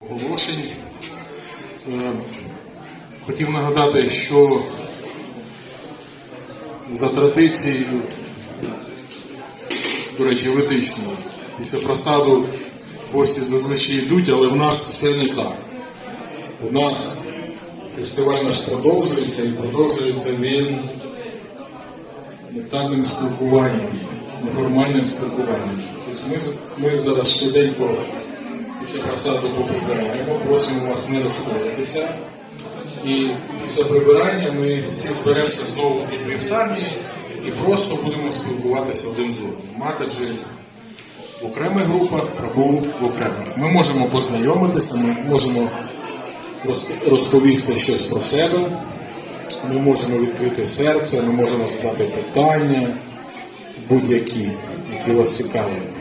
оголошень. Е, Хотів нагадати, що за традицією, до речі, ведичною, після просаду гості зазвичай йдуть, але в нас все не так. У нас фестиваль наш продовжується і продовжується він ментальним спілкуванням, неформальним спілкуванням. Тобто ми, ми зараз швиденько після просаду поприбираємо, просимо вас не розходитися. І після прибирання ми всі зберемося знову під вівтарні і просто будемо спілкуватися один з одним. Матеджі в окремих групах, прабув в окремих. Ми можемо познайомитися, ми можемо розповісти щось про себе, ми можемо відкрити серце, ми можемо задати питання, будь-які, які вас цікавлять.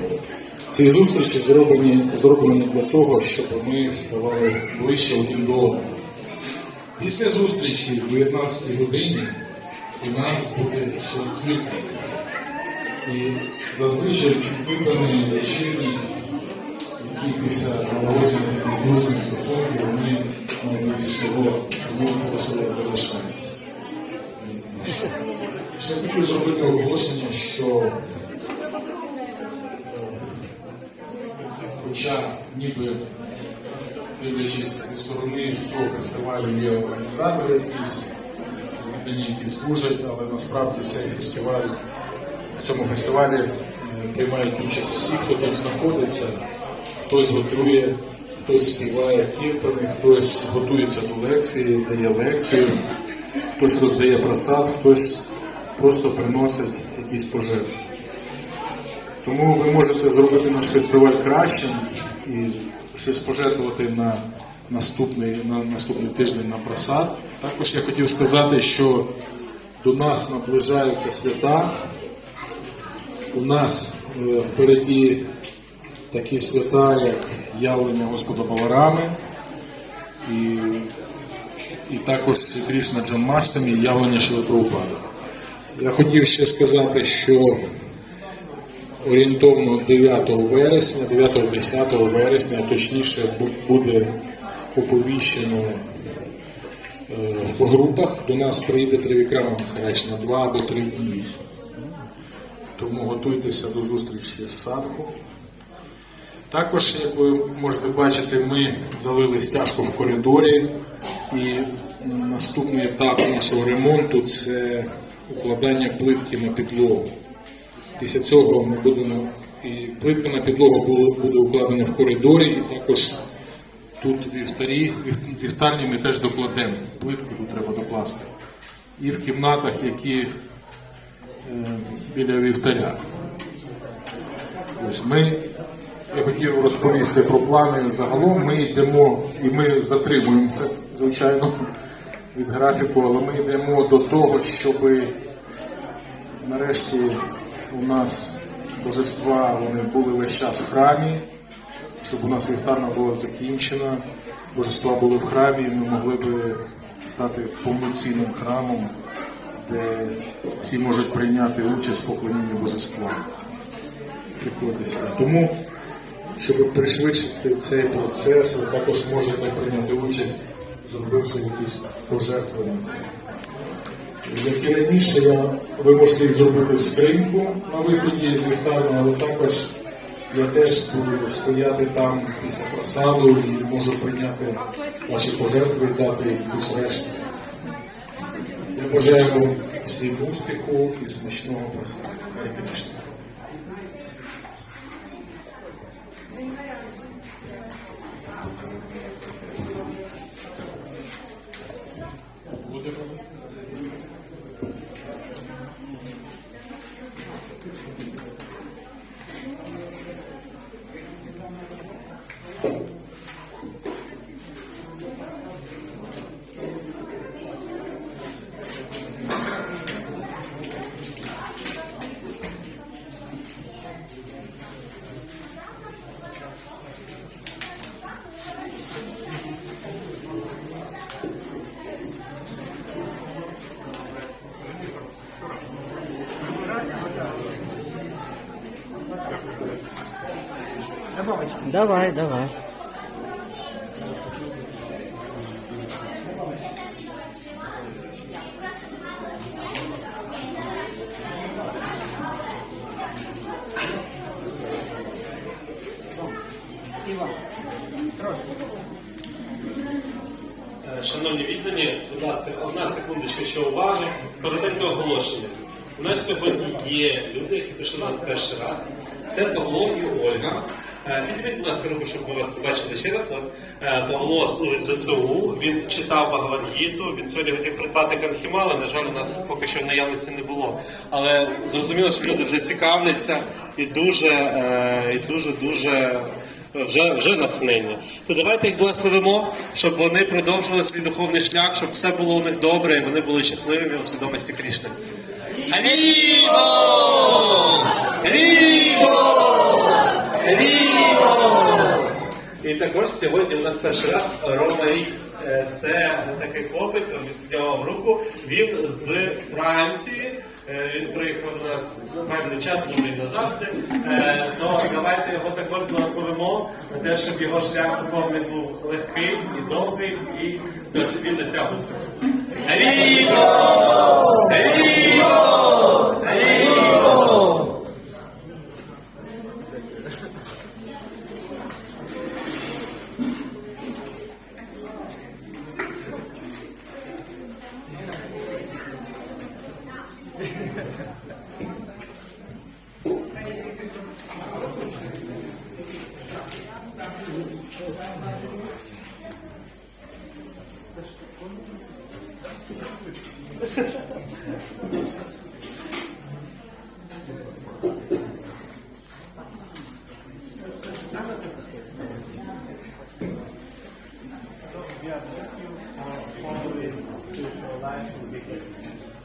Ці зустрічі зроблені, зроблені для того, щоб ми ставали ближче один до одного. Після зустрічі в 19 годині у нас буде кілька. І зазвичай ці вибрані вечірні, які після наложення таких дружних стосунків, вони найбільш вас залишатися. Ще хотів зробити оголошення, що хоча ніби дивлячись зі сторони цього фестивалю є організатори якісь, людині, які служать, але насправді цей фестиваль, в цьому фестивалі е, приймають участь всі, хто тут знаходиться, хтось готує, хтось співає кіртани, хтось готується до лекції, дає лекцію, хтось роздає просад, хтось просто приносить якісь пожертви. Тому ви можете зробити наш фестиваль кращим і щось пожертвувати на наступний, на наступний тиждень на просад. Також я хотів сказати, що до нас наближаються свята. У нас е, впереді такі свята, як явлення Господа Баларами, і, і також Крішна Джанмаштамі, явлення Шилипрабхупади. Я хотів ще сказати, що орієнтовно 9 вересня, 9-10 вересня, точніше буде оповіщено е, в групах. До нас прийде Тривікрама Махарач на 2 або 3 дні. Тому готуйтеся до зустрічі з садху. Також, як ви можете бачити, ми залили стяжку в коридорі, і наступний етап нашого ремонту це укладання плитки на підлогу. Після цього ми будемо і плитка на підлогу буде укладена в коридорі, і також тут вівтарі, вів- вівтарні ми теж докладемо. Плитку тут треба докласти. І в кімнатах, які е, біля вівтаря. Ось ми, я хотів розповісти про плани загалом. Ми йдемо і ми затримуємося, звичайно, від графіку, але ми йдемо до того, щоби Нарешті у нас божества вони були весь час в храмі, щоб у нас вівтарна була закінчена, божества були в храмі, і ми могли би стати повноцінним храмом, де всі можуть прийняти участь в поклонінні божества. Тому, щоб пришвидшити цей процес, ви також можете прийняти участь, зробивши якісь пожертвування. цим. Як і раніше, я, ви можете їх зробити в скриньку на виході з вівтарні, але також я теж буду стояти там після просаду і можу прийняти ваші пожертви і дати якусь решту. Я бажаю вам всім успіху і смачного просаду. Харі Давай, давай. Е, шановні віддані, будь ласка, одна секундочка ще уваги. Коротеньке оголошення. У нас сьогодні є люди, які пишуть нас перший раз. Це Павло і Ольга. Е, Підніміть, будь ласка, руку, щоб ми вас побачили ще раз. Е, Павло служить ЗСУ, він читав Багавадгіту, він сьогодні хотів придбати Канхімал, але, на жаль, у нас поки що в наявності не було. Але зрозуміло, що люди вже цікавляться і дуже, е, і вже, вже натхнення. То давайте їх благословимо, щоб вони продовжували свій духовний шлях, щоб все було у них добре, і вони були щасливими у свідомості Крішни. Гарімо! Гарімо! Гарімо! І також сьогодні у нас перший раз Рома Рік. Е, Це такий хлопець, я вам руку. Він з Франції. Е, Він приїхав до нас певний час, може і назавжди. Е, То давайте його також благословимо на те, щоб його шлях духовний був легкий і довгий, і він досяг успіху. Гарімо! Гарімо! we you. to the life to begin.